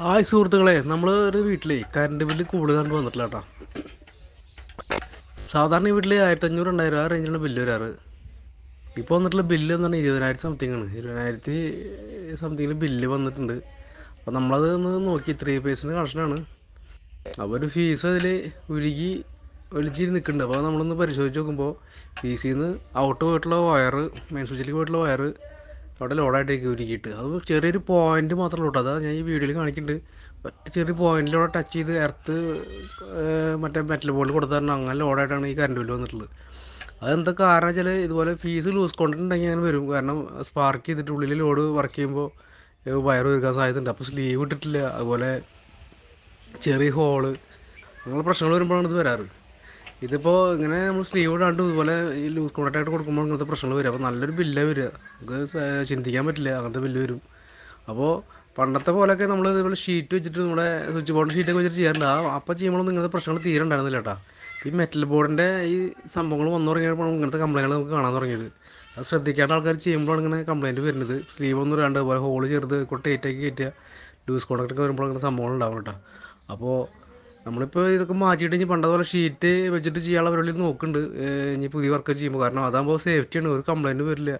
Hi സുഹൃത്തുക്കളെ നമ്മൾ ഒരു വീട്ടിലേ കറണ്ട് ബില്ല് കൂടുതൽ കണ്ട് വന്നിട്ടില്ല കേട്ടോ സാധാരണ വീട്ടിൽ ആയിരത്തി അഞ്ഞൂറ് രണ്ടായിരം ആ റേഞ്ചിലുള്ള ബില്ല് വരാറ്. ഇപ്പോൾ വന്നിട്ടുള്ള ബില്ല് എന്ന് പറഞ്ഞാൽ ഇരുപതിനായിരത്തി സംതിങ് ആണ്. ഇരുപതിനായിരത്തി സംതിങ്ങിൽ ബില്ല് വന്നിട്ടുണ്ട്. അപ്പോൾ നമ്മളത് ഒന്ന് നോക്കി ത്രീ പേഴ്സിന്റെ കണക്ഷനാണ് അപ്പോൾ ഒരു ഫീസ് അതിൽ ഉരുകി ഒലിച്ചിരി നിൽക്കുന്നുണ്ട് അപ്പോൾ നമ്മളൊന്ന് പരിശോധിച്ച് നോക്കുമ്പോൾ ഫീസിൽ നിന്ന് ഔട്ട് പോയിട്ടുള്ള വയറ് മെയിൻ സ്വിച്ചിലേക്ക് പോയിട്ടുള്ള വയറ് അവിടെ ലോഡായിട്ടേക്ക് ഉരുക്കിയിട്ട് അത് ചെറിയൊരു പോയിന്റ് മാത്രമേ ഉള്ളൂ. അതാ ഞാൻ ഈ വീഡിയോയിൽ കാണിക്കുന്നുണ്ട് ഒറ്റ ചെറിയ പോയിന്റിലൂടെ ടച്ച് ചെയ്ത് എർത്ത് മറ്റേ മെറ്റൽ ബോർഡിൽ കൊടുത്താൽ അങ്ങനെ ലോഡായിട്ടാണ് ഈ കറണ്ട് ബില്ല് വന്നിട്ടുള്ളത്. അതെന്താ കാരണം വെച്ചാൽ ഇതുപോലെ ഫീസ് ലൂസ് കൊണ്ടിട്ടുണ്ടെങ്കിൽ അങ്ങനെ വരും. കാരണം സ്പാർക്ക് ചെയ്തിട്ട് ഉള്ളിൽ ലോഡ് വർക്ക് ചെയ്യുമ്പോൾ വയർ ഒരുക്കാൻ സാധ്യതയുണ്ട്. അപ്പോൾ സ്ലീവ് ഇട്ടിട്ടില്ല. അതുപോലെ ചെറിയ ഹോൾ അങ്ങനെ പ്രശ്നങ്ങൾ വരുമ്പോഴാണ് ഇത് വരാറ്. ഇതിപ്പോൾ ഇങ്ങനെ നമ്മൾ സ്ലീവ് ഇടാണ്ട് ഇതുപോലെ ഈ ലൂസ് കോണ്ടാക്ട് ആയിട്ട് കൊടുക്കുമ്പോൾ ഇങ്ങനത്തെ പ്രശ്നങ്ങൾ വരും. അപ്പോൾ നല്ലൊരു ബില്ലാണ് വരിക. നമുക്ക് ചിന്തിക്കാൻ പറ്റില്ല. അങ്ങനത്തെ ബില്ല് വരും. അപ്പോൾ പണ്ടത്തെ പോലെയൊക്കെ നമ്മൾ ഇതുപോലെ ഷീറ്റ് വെച്ചിട്ട് നമ്മുടെ സ്വിച്ച് ബോർഡ് ഷീറ്റൊക്കെ വെച്ചിട്ട് ചെയ്യാറുണ്ട്. അപ്പോൾ ചെയ്യുമ്പോഴൊന്നും ഇങ്ങനത്തെ പ്രശ്നങ്ങൾ തീരെ ഉണ്ടായിരുന്നില്ല കേട്ടോ. ഈ മെറ്റൽ ബോർഡിന്റെ ഈ സംഭവങ്ങൾ വന്നു തുടങ്ങിയപ്പോൾ ഇങ്ങനത്തെ കംപ്ലൈന്റ് നമുക്ക് കാണാൻ തുടങ്ങിയത്. അത് ശ്രദ്ധിക്കാത്ത ആൾക്കാർ ചെയ്യുമ്പോഴാണ് ഇങ്ങനെ കംപ്ലൈന്റ് വരുന്നത്. സ്ലീവ് ഒന്നും ഇടാണ്ട് അതുപോലെ ഹോൾ കുട്ടി ഏറ്റാക്കി കയറ്റുക ലൂസ് കോണ്ടാക്ട് ഒക്കെ വരുമ്പോൾ ഇങ്ങനെ സംഭവങ്ങൾ ഉണ്ടാവും കേട്ടോ. അപ്പോൾ നമ്മളിപ്പോൾ ഇതൊക്കെ മാറ്റിയിട്ട് ഇനി പണ്ടതുപോലെ ഷീറ്റ് വെച്ചിട്ട് ചെയ്യാനുള്ള പരിപാടി നോക്കുന്നുണ്ട് ഇനി പുതിയ വർക്ക് ചെയ്യുമ്പോൾ കാരണം അതാകുമ്പോൾ സേഫ്റ്റിയാണ് ഒരു കംപ്ലൈന്റ് വരില്ല.